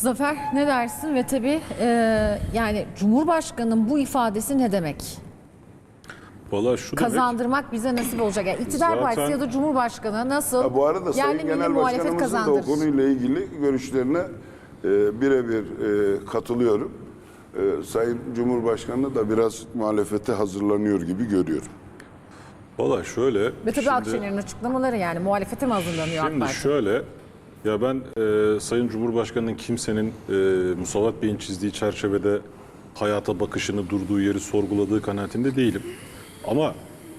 Zafer ne dersin ve tabii e, yani Cumhurbaşkanı'nın bu ifadesi ne demek? Valla şu demek, Kazandırmak bize nasip olacak. Yani iktidar Zaten- partisi ya da Cumhurbaşkanı nasıl bu arada Sayın milli Genel muhalefet Başkanımızın da o kazandırır? konuyla ilgili görüşlerine e, birebir e, katılıyorum. E, Sayın Cumhurbaşkanı da biraz muhalefete hazırlanıyor gibi görüyorum. valla şöyle. Ve tabii Akşener'in açıklamaları yani muhalefete mi hazırlanıyor Şimdi şöyle, ya ben e, Sayın Cumhurbaşkanı'nın kimsenin e, Musavat Bey'in çizdiği çerçevede hayata bakışını, durduğu yeri sorguladığı kanaatinde değilim. Ama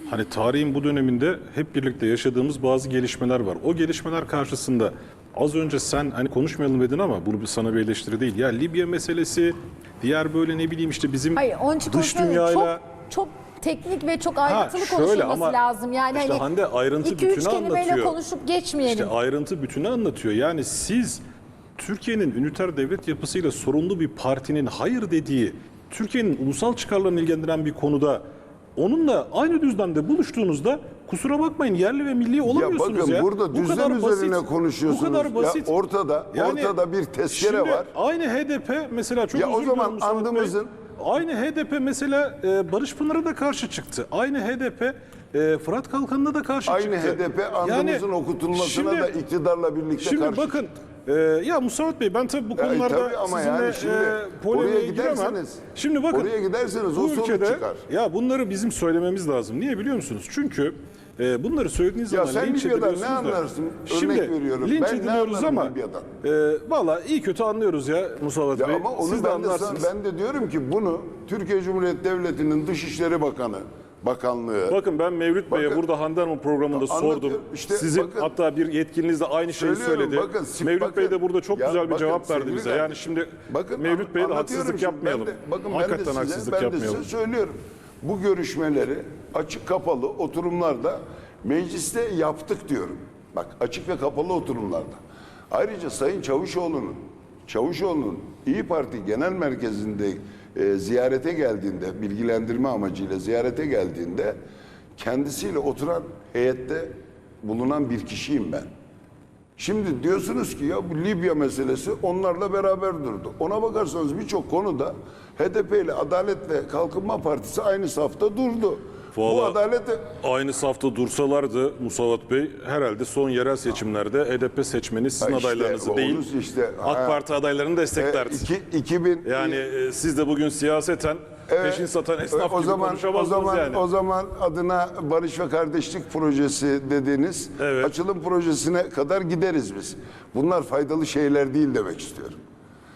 hani tarihin bu döneminde hep birlikte yaşadığımız bazı gelişmeler var. O gelişmeler karşısında az önce sen hani konuşmayalım dedin ama bunu sana bir eleştiri değil. Ya Libya meselesi, diğer böyle ne bileyim işte bizim Hayır onun için dış dünyayla... Çok, çok teknik ve çok Ha, ayrıntılı şöyle konuşulması ama lazım. Yani işte hani Hande ayrıntı iki üç bütünü kelimeyle anlatıyor. konuşup geçmeyelim. İşte ayrıntı bütünü anlatıyor. Yani siz Türkiye'nin üniter devlet yapısıyla sorunlu bir partinin hayır dediği, Türkiye'nin ulusal çıkarlarını ilgilendiren bir konuda onunla aynı düzlemde buluştuğunuzda kusura bakmayın yerli ve milli Ya olamıyorsunuz bakın ya. burada Bu düzlem kadar üzerine basit. konuşuyorsunuz. Bu kadar basit. Ya ortada Yani ortada bir tezkere şimdi var. Aynı HDP mesela çok Ya o zaman Mustafa Bey. Aynı HDP mesela e, Barış Pınar'a da karşı çıktı. Aynı HDP e, Fırat Kalkanı'na da karşı Aynı çıktı. HDP andımızın Yani okutulmasına şimdi- da iktidarla birlikte Şimdi karşı. bakın e, ya Musavat Bey ben tabii bu Ya, konularda tabii ama sizinle yani şimdi e, polemiğe giremem. Şimdi bakın oraya giderseniz o sonuç ülkede çıkar. ya bunları bizim söylememiz lazım. Niye biliyor musunuz? Çünkü e, bunları söylediğiniz Ya zaman sen linç Libya'dan ne ediliyorsunuz da. anlarsın? Örnek Şimdi veriyorum. linç Ben ne ediliyoruz anlarım ama Libya'dan? e, valla iyi kötü anlıyoruz ya Musavat Ya Bey. ama onu Siz de ben de, anlarsınız. ben de diyorum ki bunu Türkiye Cumhuriyeti Devleti'nin Dışişleri Bakanı, Bakanlığı Bakın ben Mevlüt Bey'e Bakın- burada Hande Hanım programında Anlatıyorum. sordum. İşte Sizin bakın- hatta bir yetkiliniz de aynı şeyi Söylüyorum, söyledi. bakın, sip- Mevlüt Bey de bakın. burada çok Ya güzel bir bakın cevap verdi sevgili bize. Yani şimdi bakın, Mevlüt Bey'e de anlatıyorum haksızlık şimdi. yapmayalım. Ben de, bakın Hakikaten ben de size, haksızlık ben yapmayalım. de size söylüyorum. Bu görüşmeleri açık kapalı oturumlarda mecliste yaptık diyorum. Bak açık ve kapalı oturumlarda. Ayrıca Sayın Çavuşoğlu'nun Çavuşoğlu'nun İyi Parti Genel Merkezi'nde e, ziyarete geldiğinde, bilgilendirme amacıyla ziyarete geldiğinde kendisiyle oturan heyette bulunan bir kişiyim ben. Şimdi diyorsunuz ki ya bu Libya meselesi onlarla beraber durdu. Ona bakarsanız birçok konuda HDP ile Adalet ve Kalkınma Partisi aynı safta durdu. Bu Vallahi- adalet Aynı safta dursalardı Musavat Bey herhalde son yerel seçimlerde HDP seçmeni sizin Ha işte, adaylarınızı değil işte, AK. Parti adaylarını desteklerdi. iki, 2000 yani e, siz de bugün siyaseten peşin satan esnaf o gibi zaman o zaman yani. o zaman adına Barış ve Kardeşlik Projesi dediğiniz Evet. açılım projesine kadar gideriz biz. Bunlar faydalı şeyler değil demek istiyorum.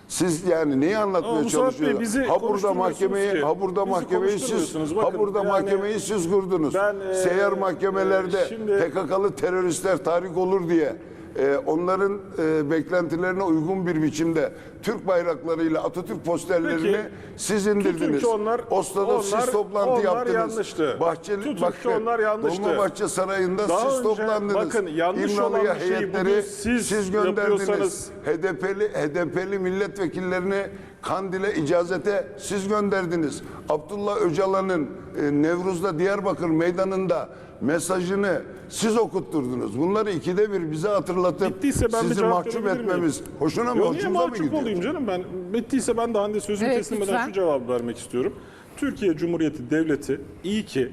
Siz yani neyi anlatmaya çalışıyorsunuz? ha burada mahkemeyi ki. ha burada mahkemeyi siz ha burada yani mahkemeyi siz kurdunuz. ben, e, Seyyar mahkemelerde e, şimdi- PKK'lı teröristler tahrik olur diye e, onların e, beklentilerine uygun bir biçimde Türk bayraklarıyla Atatürk posterlerini Peki, siz indirdiniz. onlar- Oslo'da onlar- siz toplantı onlar yaptınız. yanlıştı. Bahçeli, Tutun bak, ki onlar yanlıştı. Dolmabahçe Sarayı'nda Daha siz önce toplandınız. bakın yanlış İmralı'ya olan heyetleri bugün siz gönderdiniz. HDP'li, HDP'li milletvekillerini Kandil'e icazete siz gönderdiniz. Abdullah Öcalan'ın e, Nevruz'da Diyarbakır meydanında mesajını siz okutturdunuz. Bunları ikide bir bize hatırlatıp Bittiyse ben bir sizi cevap mahcup verebilir miyim? etmemiz hoşuna mı Yok, niye hoşunuza mı mahcup gidiyor? olayım canım ben? Bittiyse ben de Hande sözümü Evet, kestirmeden lütfen. şu cevabı vermek istiyorum. Türkiye Cumhuriyeti Devleti iyi ki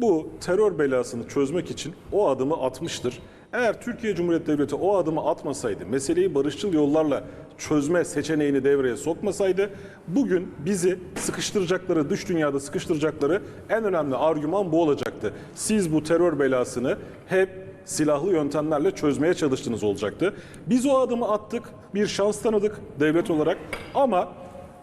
bu terör belasını çözmek için o adımı atmıştır. Eğer Türkiye Cumhuriyeti Devleti o adımı atmasaydı, meseleyi barışçıl yollarla çözme seçeneğini devreye sokmasaydı, bugün bizi sıkıştıracakları, dış dünyada sıkıştıracakları en önemli argüman bu olacaktı. Siz bu terör belasını hep silahlı yöntemlerle çözmeye çalıştınız olacaktı. Biz o adımı attık, bir şans tanıdık devlet olarak ama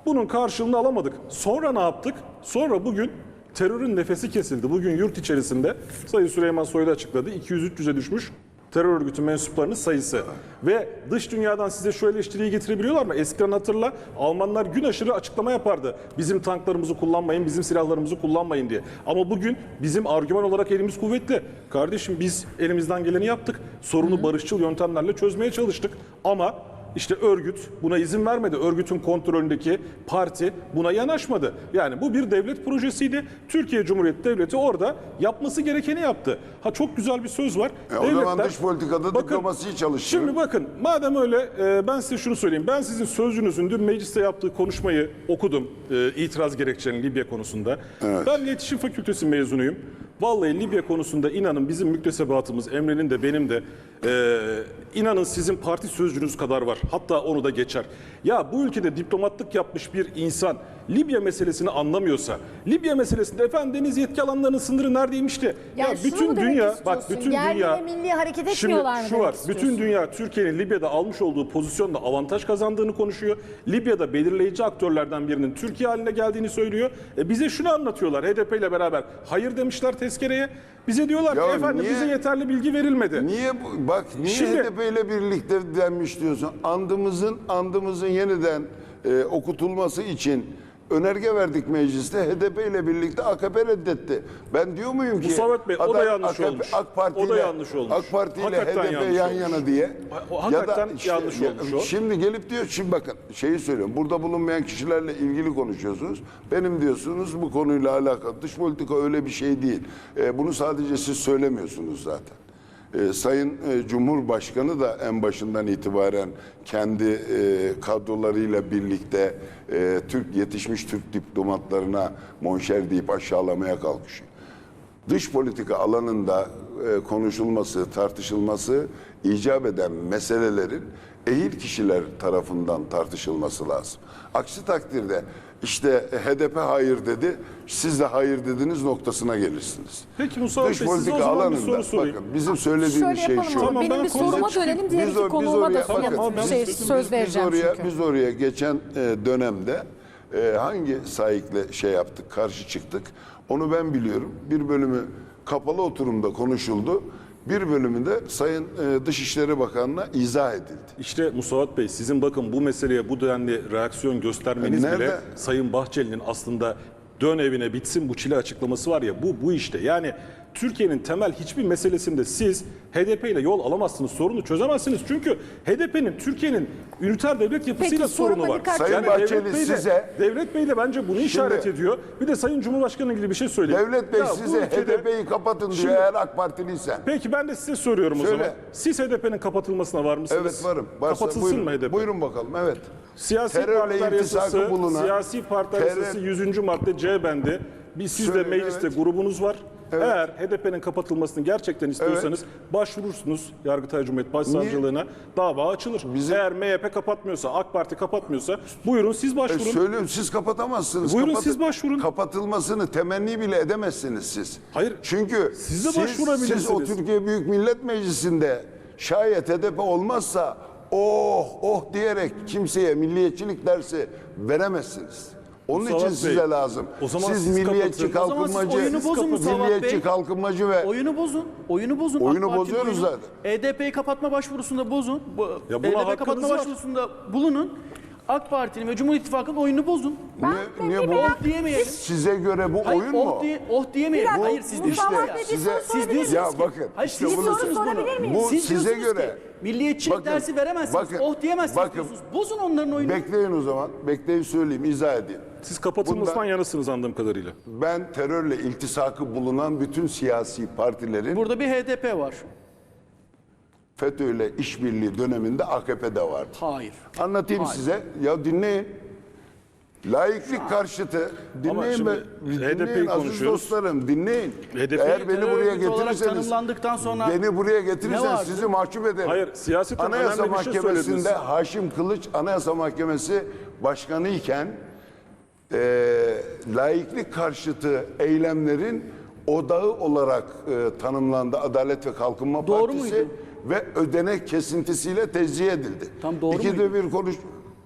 bunun karşılığını alamadık. Sonra ne yaptık? Sonra bugün terörün nefesi kesildi. Bugün yurt içerisinde Sayın Süleyman Soylu açıkladı. 200-300'e düşmüş terör örgütü mensuplarının sayısı. Ve dış dünyadan size şu eleştiriyi getirebiliyorlar mı? Eskiden hatırla Almanlar gün aşırı açıklama yapardı. Bizim tanklarımızı kullanmayın, bizim silahlarımızı kullanmayın diye. Ama bugün bizim argüman olarak elimiz kuvvetli. Kardeşim biz elimizden geleni yaptık. Sorunu barışçıl yöntemlerle çözmeye çalıştık. Ama işte örgüt buna izin vermedi. Örgütün kontrolündeki parti buna yanaşmadı. Yani bu bir devlet projesiydi. Türkiye Cumhuriyeti Devleti orada yapması gerekeni yaptı. Ha çok güzel bir söz var. E, o zaman dış politikada diplomasiyi çalıştırın. Şimdi bakın madem öyle e, ben size şunu söyleyeyim. Ben sizin sözcünüzün dün mecliste yaptığı konuşmayı okudum. E, itiraz gerekçenin Libya konusunda. Ben iletişim fakültesi mezunuyum. Vallahi Libya konusunda inanın bizim müktesebatımız Emre'nin de benim de e, inanın sizin parti sözcünüz kadar var. Hatta onu da geçer. Ya bu ülkede diplomatlık yapmış bir insan Libya meselesini anlamıyorsa, Libya meselesinde efendim deniz yetki alanlarının sınırı neredeymiş de Yani şunu bütün dünya bak bütün Yerli dünya milli hareket Şimdi etmiyorlar mı şu var. Bütün dünya Türkiye'nin Libya'da almış olduğu pozisyonda avantaj kazandığını konuşuyor. Libya'da belirleyici aktörlerden birinin Türkiye haline geldiğini söylüyor. E bize şunu anlatıyorlar. HDP ile beraber hayır demişler tezkereye. Bize diyorlar Ya ki efendim niye- bize yeterli bilgi verilmedi. Niye bu, bak niye Şimdi- HDP ile birlikte denmiş diyorsun? Andımızın andımızın yeniden e, okutulması için önerge verdik mecliste. HDP ile birlikte AKP reddetti. Ben diyor muyum ki Musavat Bey, o da yanlış AKP olmuş. AK Parti O da yanlış olmuş. AK Parti ile HDP yan olmuş. yana diye. Hakikaten yanlış ya- olmuş o. Şimdi gelip diyor şimdi bakın şeyi söylüyorum. Burada bulunmayan kişilerle ilgili konuşuyorsunuz. Benim diyorsunuz bu konuyla alakalı. Dış politika öyle bir şey değil. E, bunu sadece siz söylemiyorsunuz zaten. E, Sayın e, Cumhurbaşkanı da en başından itibaren kendi e, kadrolarıyla birlikte e, Türk yetişmiş Türk diplomatlarına monşer deyip aşağılamaya kalkışıyor. Dış politika alanında konuşulması, tartışılması icap eden meselelerin ehil kişiler tarafından tartışılması lazım. Aksi takdirde işte HDP hayır dedi, siz de hayır dediniz noktasına gelirsiniz. Peki Dış Bey, size o zaman bir alanında soru sorayım. bakın bizim söylediğimiz şey şu. ama Tamam, benim ben bir soruma dönelim. Diğer Biz iki biz konuğuma da oraya- bakın, biz- şey, biz- söz biz vereceğim oraya, çünkü. Biz oraya geçen e, dönemde e, hangi sahikle şey yaptık, karşı çıktık onu ben biliyorum. Bir bölümü kapalı oturumda konuşuldu. Bir bölümü de Sayın e, Dışişleri Bakanı'na izah edildi. İşte Musavat Bey sizin bakın bu meseleye bu denli reaksiyon göstermeniz nerede? bile Sayın Bahçeli'nin aslında dön evine bitsin bu çile açıklaması var ya bu bu işte. Yani Türkiye'nin temel hiçbir meselesinde siz HDP ile yol alamazsınız, sorunu çözemezsiniz. Çünkü HDP'nin Türkiye'nin üniter devlet yapısıyla Peki, sorunu var. Sayın Yani Bahçeli Devlet Bey de- size- Devlet Bey de bence bunu işaret ediyor. Bir de Sayın Cumhurbaşkanı ilgili bir şey söyleyeyim. Devlet Bey Ya size ülkede- HDP'yi kapatın diyor Şimdi- eğer AK Partiliysen. Peki ben de size soruyorum o Söyle. zaman. Siz HDP'nin kapatılmasına var mısınız? Evet varım. Varsa Kapatılsın buyurun, mı HDP? Buyurun bakalım evet. Siyasi Terörle partiler yasası, bulunan- siyasi partiler terör- yasası 100. madde C bendi. Bir siz de mecliste evet. grubunuz var. Evet. Eğer HDP'nin kapatılmasını gerçekten istiyorsanız başvurursunuz Yargıtay Cumhuriyet Başsavcılığına. Dava açılır. Bizim- Eğer MHP kapatmıyorsa, AK Parti kapatmıyorsa buyurun siz E, başvurun. söylüyorum siz kapatamazsınız. Buyurun, siz başvurun. Kapatılmasını temenni bile edemezsiniz siz. Hayır, Çünkü siz de başvurabilirsiniz. siz o Türkiye Büyük Millet Meclisi'nde şayet HDP olmazsa oh oh diyerek kimseye milliyetçilik dersi veremezsiniz. Onun Mustafa için Bey, size lazım. o zaman siz siz milliyetçi kapatın. Kalkınmacı, oyunu bozun milliyetçi Bey. kalkınmacı ve Oyunu bozun. Oyunu bozun. Oyunu AK bozuyoruz oyunu. zaten. HDP'yi kapatma başvurusunda bozun. Bu, Ya hakkınız kapatma var. başvurusunda bulunun. AK Parti'nin ve Cumhur İttifakı'nın oyunu bozun. niye, niye bu Oh diyemeyelim. size göre bu Hayır, oyun mu? oh, diye, oh diyemeyelim. Dakika, Hayır siz bu diyorsunuz bir size- siz diyorsunuz Ya ki- bakın, Hayır işte siz bunu- diyorsunuz bunu. Bu siz size göre- ki milliyetçilik Bakın, dersi veremezsiniz. bakın, oh diyemezsiniz bakın. diyorsunuz. Bozun onların oyunu. Bekleyin o zaman. Bekleyin söyleyeyim, izah edeyim. Siz kapatılmasından Bundan- yanısınız anladığım kadarıyla. Ben terörle iltisakı bulunan bütün siyasi partilerin Burada bir HDP var. FETÖ'yle işbirliği döneminde AKP'de vardı. Hayır. Anlatayım Hayır. size. Ya dinleyin. Laiklik karşıtı. Dinleyin be. Dinleyin aziz dostlarım dinleyin. HDP'yi Eğer beni buraya getirirseniz tanımlandıktan sonra beni buraya getirirseniz vardı? sizi mahcup ederim. Hayır, siyaseten Anayasa önemli bir şey Mahkemesi'nde söylediniz. Haşim Kılıç Anayasa Mahkemesi Başkanı iken e, laiklik karşıtı eylemlerin odağı olarak e, tanımlandı Adalet ve Kalkınma Doğru Partisi muydu? ve ödenek kesintisiyle tecziye edildi. Tam doğru İkide muydu? bir konuş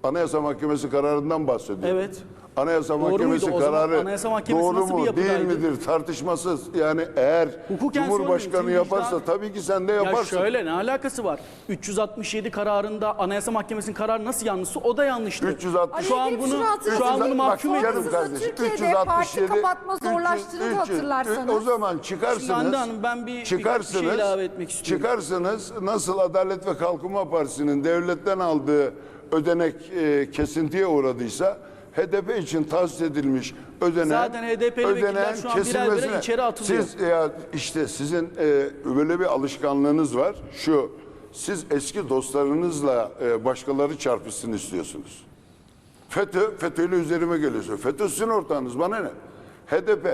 Anayasa Mahkemesi kararından bahsediyor. Evet. Anayasa Doğru Mahkemesi muydu? Kararı Anayasa Mahkemesi doğru nasıl bir mu değil midir tartışmasız. Yani eğer Hukuken Cumhurbaşkanı yaparsa vicdan- tabii ki sen de Ya yaparsın. şöyle ne alakası var? 367 kararında Anayasa Mahkemesi'nin kararı nasıl yanlışsa o da yanlıştı. 360 Şu an bunu şu an bunu mahkum ediyoruz. Türkiye'de parti kapatma zorlaştırıldı 300, hatırlarsanız. O zaman çıkarsınız. Şimdi Hande Hanım, ben bir- birkaç bir şey çıkarsınız, ilave etmek istiyorum. Çıkarsınız nasıl Adalet ve Kalkınma Partisi'nin devletten aldığı ödenek e, kesintiye uğradıysa HDP için tahsis edilmiş ödenen Zaten HDP'li ödenen şu an birer birer içeri atılıyor. Siz ya işte sizin e, böyle bir alışkanlığınız var. Şu siz eski dostlarınızla e, başkaları çarpışsın istiyorsunuz. FETÖ, FETÖ'yle üzerime geliyorsun. FETÖ sizin ortağınız, bana ne? HDP,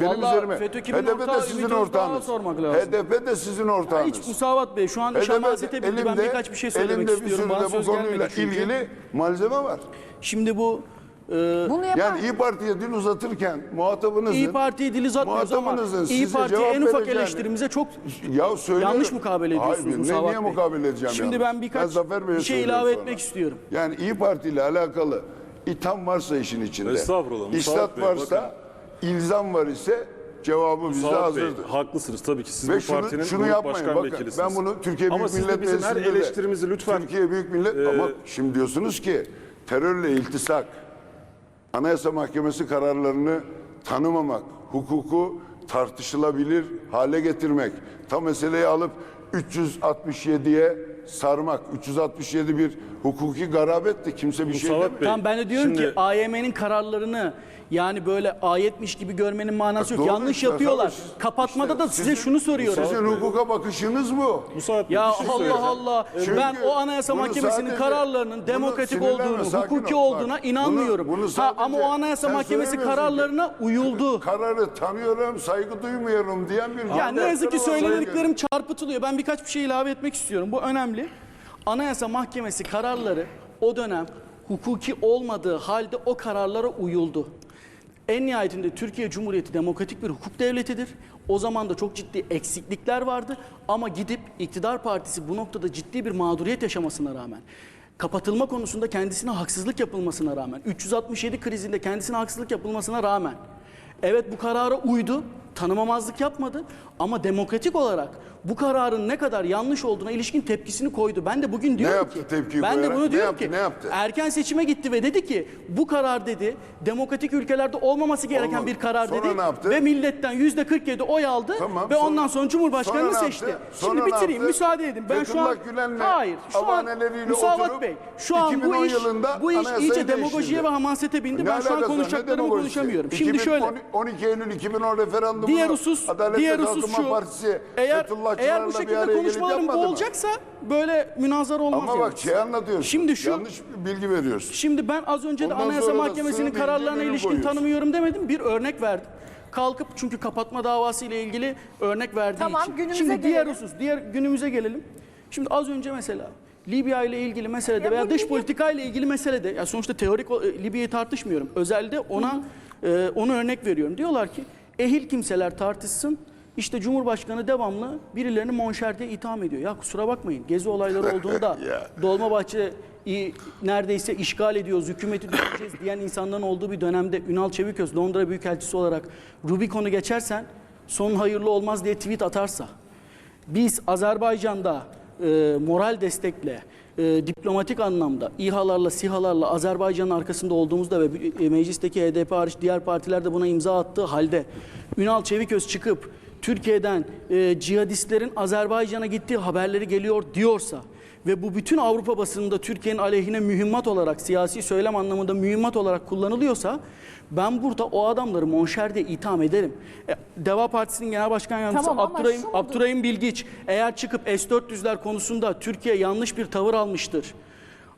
benim Vallahi üzerime. FETÖ kimin HDP de ortağı, sizin Ümit Özdağ'a ortağınız. sormak lazım. HDP de sizin ortağınız. Hiç Musavat Bey şu an HDP 'de şamasete bindi. Ben birkaç bir şey söylemek elimde istiyorum. bir Bana sürü de bu söz gelmedi konuyla çünkü. ilgili malzeme var. Şimdi bu e, Bunu yapar. Yani İyi Parti'ye dil uzatırken muhatabınızın... İyi Parti'ye dil uzatmıyoruz ama muhatabınızın İyi Parti'ye cevap en ufak vereceğini- eleştirimize çok Ya söylüyorum. yanlış mukabele ediyorsunuz Hayır, ne, Musavat niye Bey. mukabele edeceğim Şimdi yalnız? ben birkaç Zafer Bey'e bir şey söylüyorum ilave sonra. etmek istiyorum. Yani İyi Parti ile alakalı itham varsa işin içinde. Estağfurullah, İstat Bey, varsa, ilzam var ise cevabı bizde Sağ Bey, hazırdır. haklısınız tabii ki siz Ve bu şunu, partinin şunu grup yapmayın başkan bakın vekilisiniz. ben bunu Türkiye Ama Büyük siz Millet de bizim her Meclisi'nde de- eleştirimizi lütfen Türkiye Büyük Millet ama şimdi diyorsunuz ki terörle iltisak Anayasa Mahkemesi kararlarını tanımamak, hukuku tartışılabilir hale getirmek, tam meseleyi alıp 367'ye sarmak, 367 bir hukuki garabetti. Kimse bir şey Musavat demiyor. Bey, Tamam ben de diyorum şimdi- ki AYM'nin kararlarını yani böyle ayetmiş gibi görmenin manası yok. Doğru Yanlış işte, yapıyorlar. tabii siz- Kapatmada işte da size sizin- şunu soruyorum. Sizin hukuka bakışınız bu. Musavat Bey, Ya bir şey Allah söyleyeceğim. Allah. Çünkü ben o Anayasa bunu Mahkemesi'nin sadece- kararlarının bunu demokratik sinirlenme, olduğunu, sakin hukuki ol. Bak, olduğuna inanmıyorum. bunu- bunu ha, sadece ama o Anayasa sen Mahkemesi söylemiyorsun kararlarına uyuldu. Kararı tanıyorum, saygı duymuyorum diyen bir Ya ne yazık ki söylediklerim çarpıtılıyor. Ben birkaç bir şey ilave etmek istiyorum. Bu önemli. Anayasa Mahkemesi kararları o dönem hukuki olmadığı halde o kararlara uyuldu. En nihayetinde Türkiye Cumhuriyeti demokratik bir hukuk devletidir. O zaman da çok ciddi eksiklikler vardı ama gidip iktidar partisi bu noktada ciddi bir mağduriyet yaşamasına rağmen kapatılma konusunda kendisine haksızlık yapılmasına rağmen 367 krizinde kendisine haksızlık yapılmasına rağmen evet bu karara uydu tanımamazlık yapmadı ama demokratik olarak bu kararın ne kadar yanlış olduğuna ilişkin tepkisini koydu. Ben de bugün diyorum yaptı ki tepkiyi ben de koyarak? bunu Ne diyorum yaptı, ki ne yaptı? erken seçime gitti ve dedi ki bu karar dedi demokratik ülkelerde olmaması gereken Olmadı. bir karar Sonra dedi ne yaptı? ve milletten yüzde 47 oy aldı Tamam, ve sonra- ondan sonra Cumhurbaşkanını sonra ne seçti. yaptı? Şimdi Sonra ne bitireyim yaptı? müsaade edin. Ben şu an Fethullah Gülen'le hayır şu an avaneleriyle Musavat oturup Bey şu an 2010 bu iş yılında bu iş anayasayı iyice demagojiye değiştirdi. ve hamasete bindi. Ben şu an konuşacaklarımı konuşamıyorum. Şimdi şöyle 12 Eylül 2010 referandumunu Diğer husus, diğer husus şu. Partisi Eğer eğer bu bir şekilde konuşmalarım bu olacaksa böyle münazara olmaz. Ama bak şey anlatıyorsun. Şimdi şu- Yanlış bilgi veriyorsun. Şimdi ben az önce de Ondan Anayasa Mahkemesi'nin kararlarına ilişkin koyuyorsun. tanımıyorum demedim. Bir örnek verdim. Kalkıp çünkü kapatma davası ile ilgili örnek verdiği Tamam, için. günümüze Şimdi diğer gelelim. husus, diğer günümüze gelelim. Şimdi az önce mesela Libya ile ilgili meselede Ya veya dış Libya- politika ile ilgili meselede ya sonuçta teorik e, Libya'yı tartışmıyorum. Özelde ona e, onu örnek veriyorum. Diyorlar ki ehil kimseler tartışsın. İşte Cumhurbaşkanı devamlı birilerini monşer diye itham ediyor. Ya kusura bakmayın gezi olayları olduğunda. Dolmabahçe neredeyse işgal ediyoruz, hükümeti düşüreceğiz diyen insanların olduğu bir dönemde Ünal Çeviköz Londra Büyükelçisi olarak Rubikon'u geçersen son hayırlı olmaz diye tweet atarsa biz Azerbaycan'da e, moral destekle, e, diplomatik anlamda İHA'larla, SİHA'larla Azerbaycan'ın arkasında olduğumuzda ve e, meclisteki HDP hariç diğer partiler de buna imza attığı halde Ünal Çeviköz çıkıp Türkiye'den e, cihadistlerin Azerbaycan'a gittiği haberleri geliyor diyorsa ve bu bütün Avrupa basınında Türkiye'nin aleyhine mühimmat olarak, siyasi söylem anlamında mühimmat olarak kullanılıyorsa ben burada o adamları monşer diye itham ederim. E, Deva Partisi'nin Genel Başkan Yardımcısı Tamam ama Abdurrahim? Abdurrahim Bilgiç eğer çıkıp S-400'ler konusunda Türkiye yanlış bir tavır almıştır.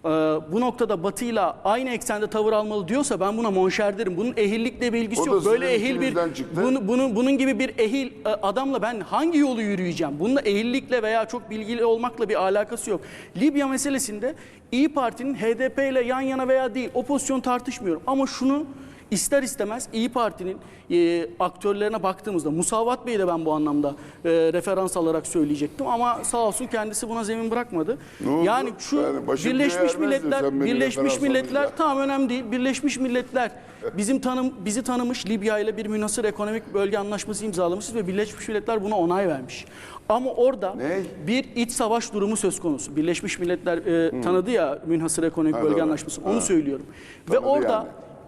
E, bu noktada Batı'yla aynı eksende tavır almalı diyorsa ben buna monşer derim. Bunun ehillikle bir ilgisi O da yok. Böyle ehil bir içinizden çıktı. bunu, bunun, bunun gibi bir ehil e, adamla ben hangi yolu yürüyeceğim? Bununla ehillikle veya çok bilgili olmakla bir alakası yok. Libya meselesinde İyi Parti'nin HDP ile yan yana veya değil o pozisyon tartışmıyorum. Ama şunu ister istemez İyi Parti'nin e, aktörlerine baktığımızda Musavat Bey'i de ben bu anlamda e, referans alarak söyleyecektim ama sağ olsun kendisi buna zemin bırakmadı. Ne oldu? Yani şu Yani Birleşmiş Milletler Birleşmiş Milletler alınca. tamam önemli değil. Birleşmiş Milletler bizim tanım bizi tanımış Libya ile bir münhasır ekonomik bölge anlaşması imzalamışız ve Birleşmiş Milletler buna onay vermiş. Ama orada Ne? bir iç savaş durumu söz konusu. Birleşmiş Milletler e, tanıdı ya münhasır ekonomik Ha, bölge doğru. anlaşması. Onu Ha. söylüyorum. Ve Tanıdı orada yani.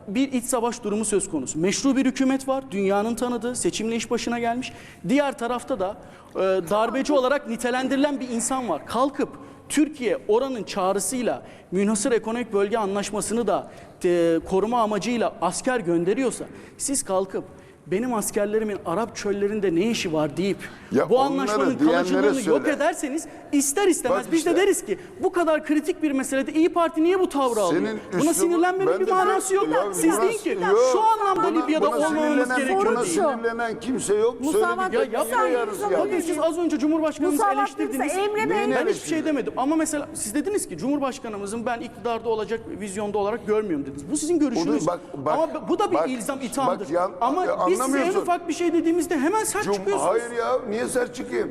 Bir iç savaş durumu söz konusu. Meşru bir hükümet var. Dünyanın tanıdığı, seçimle iş başına gelmiş. Diğer tarafta da e, darbeci olarak nitelendirilen bir insan var. Kalkıp Türkiye oranın çağrısıyla münhasır ekonomik bölge anlaşmasını da e, koruma amacıyla asker gönderiyorsa siz kalkıp benim askerlerimin Arap çöllerinde ne işi var deyip Ya bu anlaşmanın kalıcılığını yok söyle. ederseniz ister istemez Bak biz de işte. deriz ki bu kadar kritik bir meselede İyi Parti niye bu tavrı alıyor? Senin Buna sinirlenmenin bir manası yok. Ya Siz deyin ki yok. şu anlamda Buna- Libya'da buna olmamamız gerekiyor Buna sinirlenen kimse yok. Musavat. Ya saniye. Bakın siz az önce Cumhurbaşkanımızı eleştirdiniz. Emre Bey- Ben hiçbir şey demedim. Ama mesela siz dediniz ki Cumhurbaşkanımızın ben iktidarda olacak vizyonda olarak görmüyorum dediniz. Bu sizin görüşünüz. bak- bak- Ama bu da bir bak- ilzam ithamdır. bak yan- Ama biz size en anlamıyorsun. ufak bir şey dediğimizde hemen sert Cum- çıkıyorsunuz. Hayır ya niye sert çıkayım?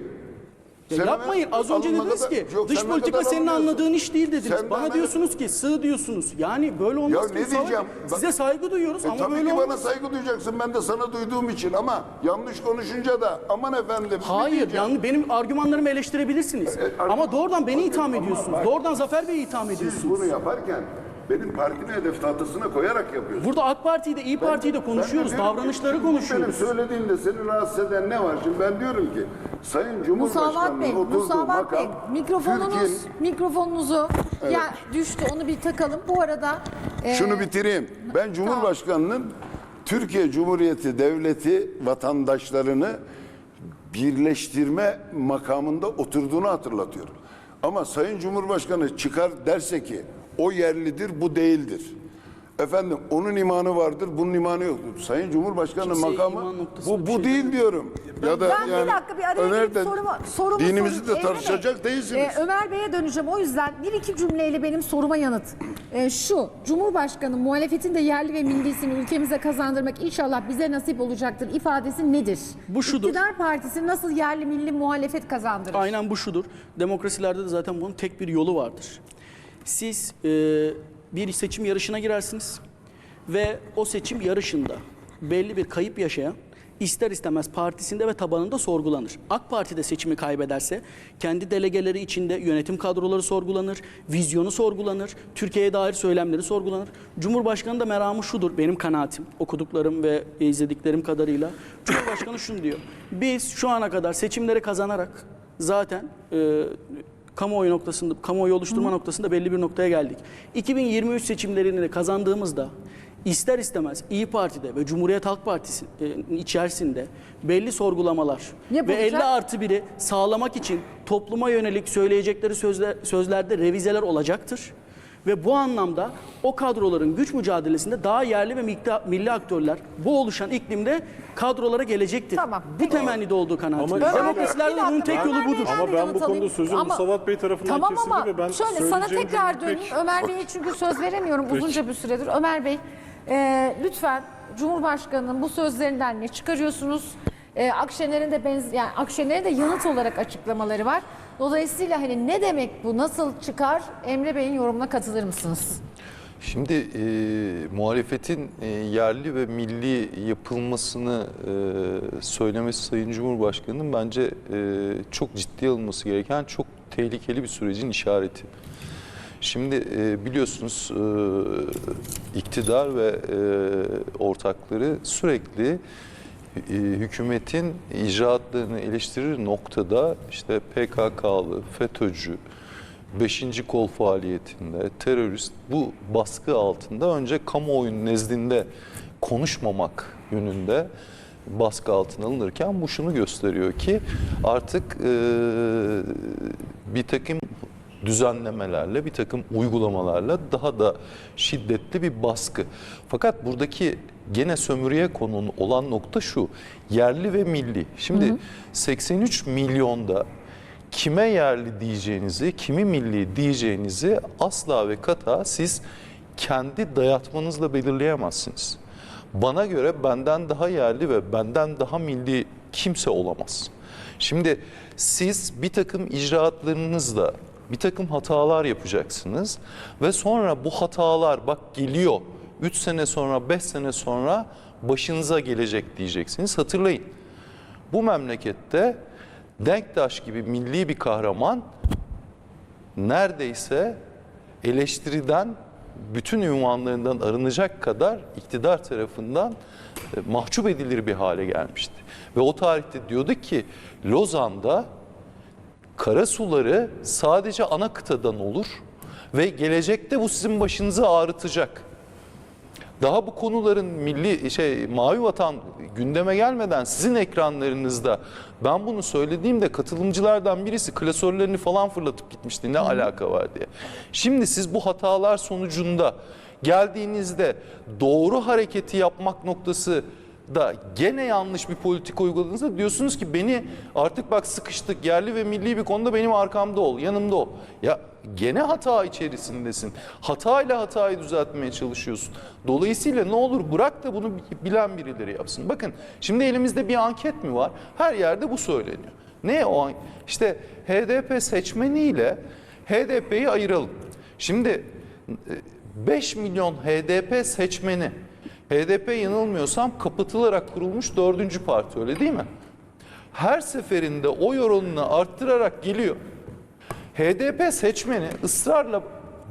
Ya Sen yapmayın. hemen Az önce alınmada dediniz da- ki Yok, dış sen ne politika kadar senin anlıyorsun? anladığın iş değil dediniz. Sen Bana bana- diyorsunuz ki sığ diyorsunuz. Yani böyle olmaz Ya ki ne Mustafa diyeceğim? Bak- Size saygı duyuyoruz E, ama tabii böyle ki bana olmaz. saygı duyacaksın. Ben de sana duyduğum için ama yanlış konuşunca da aman efendim. ne Hayır, diyeceğim? yani benim argümanlarımı eleştirebilirsiniz. E, argüman- Ama doğrudan beni itham Ama ediyorsunuz. Doğrudan Zafer Bey'i itham Siz ediyorsunuz. bunu yaparken benim partimi hedef tahtasına koyarak yapıyorsunuz. Burada AK Parti'yi de İyi Parti'yi de Ben konuşuyoruz. de diyorum ki, Davranışları şimdi konuşuyoruz. Benim söylediğimde seni rahatsız eden ne var? Şimdi ben diyorum ki Sayın Cumhurbaşkanı'nın Musavat Bey, oturduğu Musavat Bey, makam mikrofonunuz, Türkiye'nin- mikrofonunuzu ya düştü onu bir takalım. Bu arada e, Şunu bitireyim. Ben Cumhurbaşkanı'nın Türkiye Cumhuriyeti Devleti vatandaşlarını birleştirme makamında oturduğunu hatırlatıyorum. Ama Sayın Cumhurbaşkanı çıkar derse ki o yerlidir, bu değildir. Efendim onun imanı vardır, bunun imanı yoktur. Sayın Cumhurbaşkanı Kimseye makamı iman bu bir bu şey değil diyorum. Ya da ben yani bir dakika bir araya girip de sorumu, sorumu dinimizi sorayım. de Emre Bey, tartışacak değilsiniz. e, Ömer Bey'e döneceğim. O yüzden bir iki cümleyle benim soruma yanıt. E, şu, Cumhurbaşkanı muhalefetin de yerli ve millisini ülkemize kazandırmak inşallah bize nasip olacaktır ifadesi nedir? Bu şudur. İktidar partisi nasıl yerli milli muhalefet kazandırır? Aynen bu şudur. Demokrasilerde de zaten bunun tek bir yolu vardır. Siz e, bir seçim yarışına girersiniz ve o seçim yarışında belli bir kayıp yaşayan ister istemez partisinde ve tabanında sorgulanır. AK Parti de seçimi kaybederse kendi delegeleri içinde yönetim kadroları sorgulanır, vizyonu sorgulanır, Türkiye'ye dair söylemleri sorgulanır. Cumhurbaşkanı da meramı şudur benim kanaatim, okuduklarım ve izlediklerim kadarıyla. Cumhurbaşkanı şunu diyor. Biz şu ana kadar seçimleri kazanarak zaten e, kamuoyu noktasında, kamuoyu oluşturma noktasında belli bir noktaya geldik. 2023 seçimlerini de kazandığımızda ister istemez İyi Parti'de ve Cumhuriyet Halk Partisi'nin içerisinde belli sorgulamalar ve Yapılacak. 50 artı 1'i sağlamak için topluma yönelik söyleyecekleri sözler, sözlerde revizeler olacaktır. Ve bu anlamda o kadroların güç mücadelesinde daha yerli ve mikta- milli aktörler bu oluşan iklimde kadrolara gelecektir. Tamam, Bu temennide olduğu kanaatindeyim. Ama- Demokrasilerde bunun tek yolu budur. Ama ben bu konuda Ama- Musavat Bey tarafından tamam kesildi ama ve ben şöyle sana söyleyeceğim tekrar döneyim. pek- Ömer Bey'e çünkü söz veremiyorum uzunca bir süredir. Ömer Bey e, lütfen Cumhurbaşkanı'nın bu sözlerinden ne çıkarıyorsunuz? E, Akşener'in de benz yani Akşener'in de yanıt olarak açıklamaları var. Dolayısıyla hani ne demek bu? Nasıl çıkar? Emre Bey'in yorumuna katılır mısınız? Şimdi e, muhalefetin e, yerli ve milli yapılmasını e, söylemesi Sayın Cumhurbaşkanı'nın bence e, çok ciddi alınması gereken çok tehlikeli bir sürecin işareti. Şimdi e, biliyorsunuz e, iktidar ve e, ortakları sürekli hükümetin icraatlarını eleştirir noktada işte PKK'lı, FETÖ'cü, Beşinci kol faaliyetinde terörist bu baskı altında önce kamuoyunun nezdinde konuşmamak yönünde baskı altına alınırken bu şunu gösteriyor ki artık e, bir takım düzenlemelerle, bir takım uygulamalarla daha da şiddetli bir baskı. Fakat buradaki gene sömürüye konu olan nokta şu, yerli ve milli. Şimdi 83 milyonda kime yerli diyeceğinizi, kimi milli diyeceğinizi asla ve kata siz kendi dayatmanızla belirleyemezsiniz. bana göre benden daha yerli ve benden daha milli kimse olamaz. Şimdi siz bir takım icraatlarınızla bir takım hatalar yapacaksınız ve sonra bu hatalar bak geliyor 3 sene sonra 5 sene sonra başınıza gelecek diyeceksiniz. Hatırlayın bu memlekette Denktaş gibi milli bir kahraman neredeyse eleştiriden bütün ünvanlarından arınacak kadar iktidar tarafından e, mahcup edilir bir hale gelmişti. Ve o tarihte diyorduk ki Lozan'da kara suları sadece ana kıtadan olur ve gelecekte bu sizin başınızı ağrıtacak. Daha bu konuların milli şey mavi vatan gündeme gelmeden sizin ekranlarınızda ben bunu söylediğimde katılımcılardan birisi klasörlerini falan fırlatıp gitmişti ne alaka var diye. Şimdi siz bu hatalar sonucunda geldiğinizde doğru hareketi yapmak noktası da gene yanlış bir politika uyguladığınızda diyorsunuz ki beni artık bak sıkıştık yerli ve milli bir konuda benim arkamda ol, yanımda ol. Ya gene hata içerisindesin. Hatayla hatayı düzeltmeye çalışıyorsun. Dolayısıyla ne olur bırak da bunu bilen birileri yapsın. Bakın şimdi elimizde bir anket mi var? Her yerde bu söyleniyor. Ne o? İşte HDP seçmeniyle HDP'yi ayıralım. Şimdi e, 5 milyon HDP seçmeni HDP yanılmıyorsam kapatılarak kurulmuş dördüncü parti öyle değil mi? Her seferinde oy oranını arttırarak geliyor. HDP seçmeni ısrarla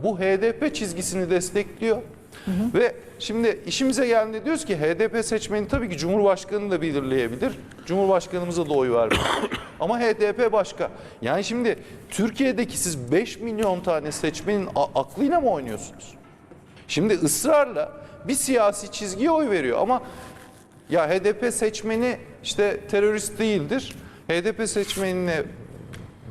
bu HDP çizgisini destekliyor. Ve şimdi işimize geldiğinde diyoruz ki HDP seçmeni tabii ki Cumhurbaşkanı da belirleyebilir. Cumhurbaşkanımıza da oy vermiyor. Ama HDP başka. Yani şimdi Türkiye'deki siz 5 milyon tane seçmenin aklıyla mı oynuyorsunuz? Şimdi ısrarla bir siyasi çizgiye oy veriyor ama ya HDP seçmeni işte terörist değildir. HDP seçmenini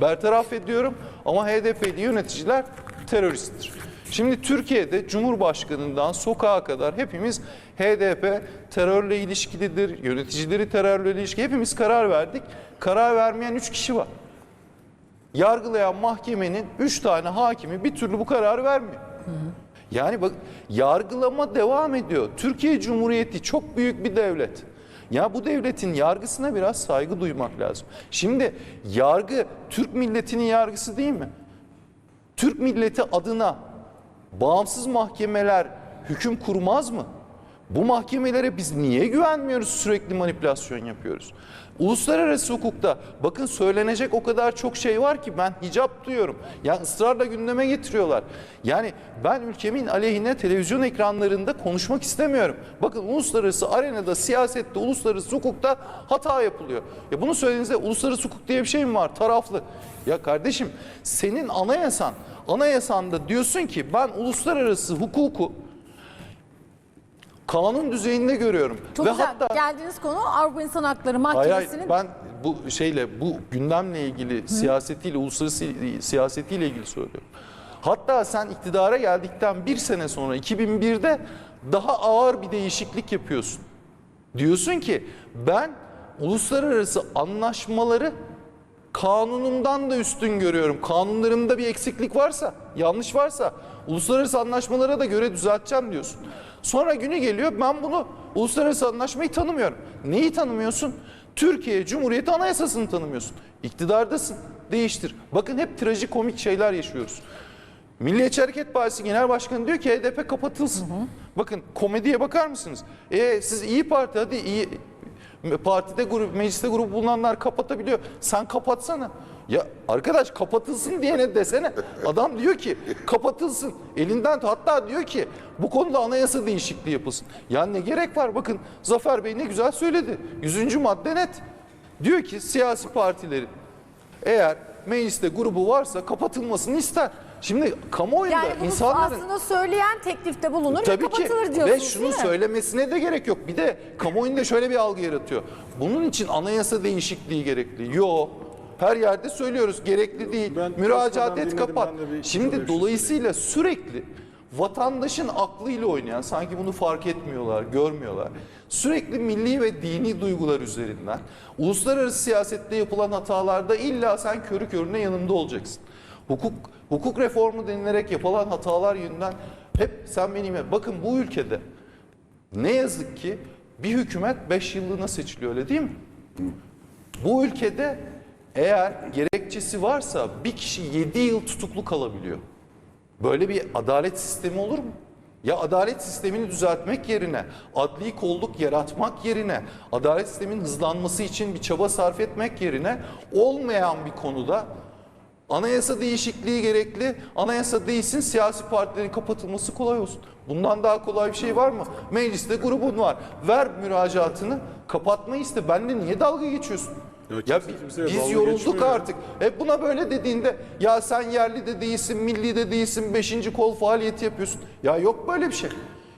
bertaraf ediyorum ama HDP'li yöneticiler teröristtir. Şimdi Türkiye'de Cumhurbaşkanından sokağa kadar hepimiz HDP terörle ilişkilidir, yöneticileri terörle ilişkili hepimiz karar verdik. Karar vermeyen üç kişi var. Yargılayan mahkemenin üç tane hakimi bir türlü bu kararı vermiyor. Yani bak yargılama devam ediyor. Türkiye Cumhuriyeti çok büyük bir devlet. Ya bu devletin yargısına biraz saygı duymak lazım. Şimdi yargı Türk milletinin yargısı değil mi? Türk milleti adına bağımsız mahkemeler hüküm kurmaz mı? Bu mahkemelere biz niye güvenmiyoruz sürekli manipülasyon yapıyoruz? Uluslararası hukukta bakın söylenecek o kadar çok şey var ki ben hicap duyuyorum. Ya ısrarla gündeme getiriyorlar. Yani ben ülkemin aleyhine televizyon ekranlarında konuşmak istemiyorum. Bakın uluslararası arenada, siyasette, uluslararası hukukta hata yapılıyor. Ya bunu söylediğinizde uluslararası hukuk diye bir şey mi var? Taraflı. Ya kardeşim senin anayasan, anayasanda diyorsun ki ben uluslararası hukuku kanun düzeyinde görüyorum. Çok Ve güzel. hatta Geldiğiniz konu Avrupa İnsan Hakları Hayır, hayır, Mahkemesi'nin ben bu şeyle bu gündemle ilgili siyasetiyle uluslararası siyasetiyle ilgili söylüyorum. Hatta sen iktidara geldikten bir sene sonra 2001'de daha ağır bir değişiklik yapıyorsun. Diyorsun ki ben uluslararası anlaşmaları kanunumdan da üstün görüyorum. Kanunlarımda bir eksiklik varsa, yanlış varsa uluslararası anlaşmalara da göre düzelteceğim diyorsun. Sonra günü geliyor ben bunu uluslararası anlaşmayı tanımıyorum. Neyi tanımıyorsun? Türkiye Cumhuriyeti Anayasası'nı tanımıyorsun. İktidardasın. Değiştir. Bakın hep trajikomik şeyler yaşıyoruz. Milliyetçi Hareket Partisi Genel Başkanı diyor ki HDP kapatılsın. Bakın komediye bakar mısınız? E, siz iyi Parti hadi iyi partide grup, mecliste grup bulunanlar kapatabiliyor. Sen kapatsana. Ya arkadaş kapatılsın diyene desene. Adam diyor ki kapatılsın. Elinden hatta diyor ki bu konuda anayasa değişikliği yapılsın. Ya ne gerek var? Bakın Zafer Bey ne güzel söyledi. 100. madde net. Diyor ki siyasi partilerin eğer mecliste grubu varsa kapatılmasını ister. Şimdi kamuoyunda yani bunu insanların aslında söyleyen teklifte bulunur ve Tabii ki kapatılır diyorsunuz ve şunu söylemesine de gerek yok. Bir de kamuoyunda şöyle bir algı yaratıyor. Bunun için anayasa değişikliği gerekli. Yok. Her yerde söylüyoruz gerekli değil. Ben Müracaat et dinledim, kapat. şöyle Şimdi bir şey dolayısıyla sürekli vatandaşın aklıyla oynayan sanki bunu fark etmiyorlar, görmüyorlar. Sürekli milli ve dini duygular üzerinden uluslararası siyasette yapılan hatalarda illa sen körü körüne yanında olacaksın. Hukuk hukuk reformu denilerek yapılan hatalar yönünden hep sen benim bakın bu ülkede Ne yazık ki bir hükümet 5 yıllığına seçiliyor öyle değil mi? Bu ülkede eğer gerekçesi varsa bir kişi 7 yıl tutuklu kalabiliyor. Böyle bir adalet sistemi olur mu? Ya adalet sistemini düzeltmek yerine, adli kolluk yaratmak yerine, adalet sisteminin hızlanması için bir çaba sarf etmek yerine olmayan bir konuda anayasa değişikliği gerekli, anayasa değilsin siyasi partilerin kapatılması kolay olsun. Bundan daha kolay bir şey var mı? Mecliste grubun var. Ver müracaatını, kapatmayı iste. Benle niye dalga geçiyorsun? Ya Ya, kimse kimseye biz yorulduk ya. artık. E buna böyle dediğinde ya sen yerli de değilsin, milli de değilsin, beşinci kol faaliyeti yapıyorsun. Ya yok böyle bir şey.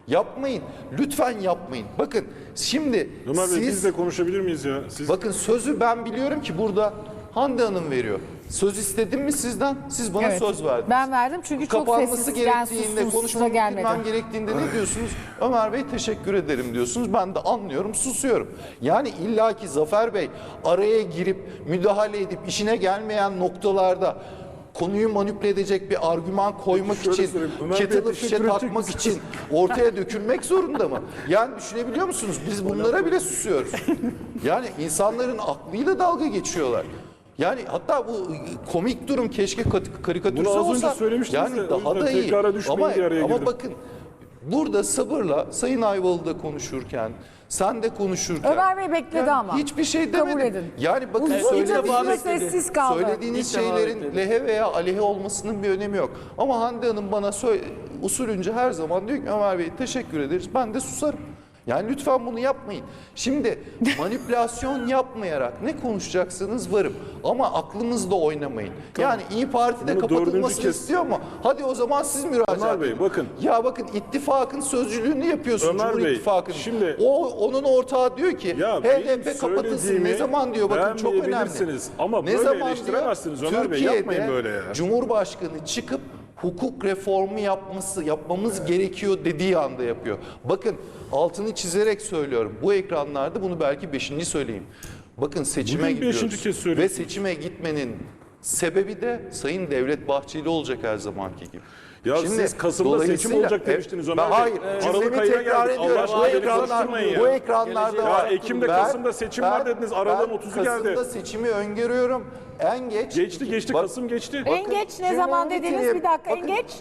Yapmayın. Lütfen yapmayın. Bakın şimdi Ömer Bey siz biz de konuşabilir miyiz ya? Siz bakın sözü ben biliyorum ki burada Hande Hanım veriyor. Söz istedim mi sizden? Siz bana Evet. söz verdiniz. Ben verdim çünkü çok Kapanması sessizken gerektiğinde, sustum, sıra konuşmamı gelmedi. bitirmem gerektiğinde ne diyorsunuz? Ömer Bey teşekkür ederim diyorsunuz. Ben de anlıyorum, susuyorum. Yani illaki Zafer Bey araya girip müdahale edip işine gelmeyen noktalarda konuyu manipüle edecek bir argüman koymak şöyle için, söyleyeyim, Ömer kettle'ı teşekkür fişe edecek takmak misiniz? için ortaya dökülmek zorunda mı? Yani düşünebiliyor musunuz? Biz bunlara bile susuyoruz. Yani insanların aklıyla dalga geçiyorlar. Yani hatta bu komik durum keşke kat- karikatürize Bunu az önce olsa söylemiştiniz yani de, daha da iyi. Ama, diye araya ama girdim. bakın burada sabırla Sayın Ayvalı da konuşurken sen de konuşurken Ömer Bey bekledi yani ama. Hiçbir şey Kabul demedim. edin. Yani bakın bir söylediğiniz sessiz kaldı. Söylediğiniz İlk şeylerin lehe veya aleyhe olmasının bir önemi yok. Ama Hande Hanım bana söyle, usulünce her zaman diyor ki Ömer Bey teşekkür ederiz. Ben de susarım. Yani lütfen bunu yapmayın. Şimdi manipülasyon yapmayarak ne konuşacaksınız varım. Ama aklımızla oynamayın. Yani İyi Parti'de Bunu kapatılmasını kez- istiyor mu? Hadi o zaman siz müracaat Ömer Bey, edin. bakın. Ya bakın ittifakın sözcülüğünü yapıyorsun Ömer Cumhur Bey, İttifakı'nın. şimdi- o onun ortağı diyor ki Ya HDP kapatılsın. Ne zaman diyor bakın çok önemli. ama ne böyle zaman eleştiremezsiniz diyor, Ömer Bey, Türkiye'de yapmayın böyle ya. Cumhurbaşkanı çıkıp hukuk reformu yapması yapmamız gerekiyor dediği anda yapıyor. Bakın altını çizerek söylüyorum. Bu ekranlarda bunu belki beşinci söyleyeyim. Bakın seçime Bugün gidiyoruz. kez Ve seçime gitmenin sebebi de Sayın Devlet Bahçeli olacak her zamanki gibi. Ya siz Kasım'da seçim olacak demiştiniz Evet, Ömer ben- Bey. Hayır. Evet. Aralık ayına tekrar geldik. ediyorum. Allah aşkına Bu beni konuşturmayın ya. bu ekranlarda Ya var. Ekim'de, Kasım'da seçim var dediniz, aralığın 30'u geldi. Kasım'da seçimi öngörüyorum. En geç. Geçti geçti Bak- Kasım geçti. En geç ne zaman dediniz? Bir dakika, en Bakın- geç?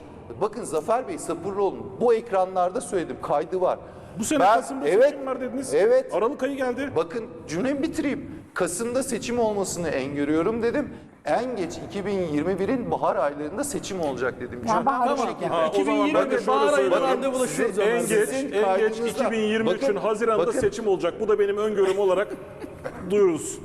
Bakın Zafer Bey sabırlı olun. Bu ekranlarda söyledim. Kaydı var. Bu sene Ben- Kasım'da evet, seçim var dediniz. Evet. Aralık ayı geldi. Bakın cümlemi bitireyim. Kasım'da seçim olmasını öngörüyorum dedim. En geç 2021'in bahar aylarında seçim olacak dedim. Yani bahar ayı. şekilde. Ha, o zaman 2021 ben de şöyle bahar ayında söyleyeyim. randevulaşıyoruz Size En geç, Sizin en geç kaydınızda- 2023'ün Bakın- Haziran'da bakın- seçim olacak. Bu da benim öngörüm olarak duyuruz.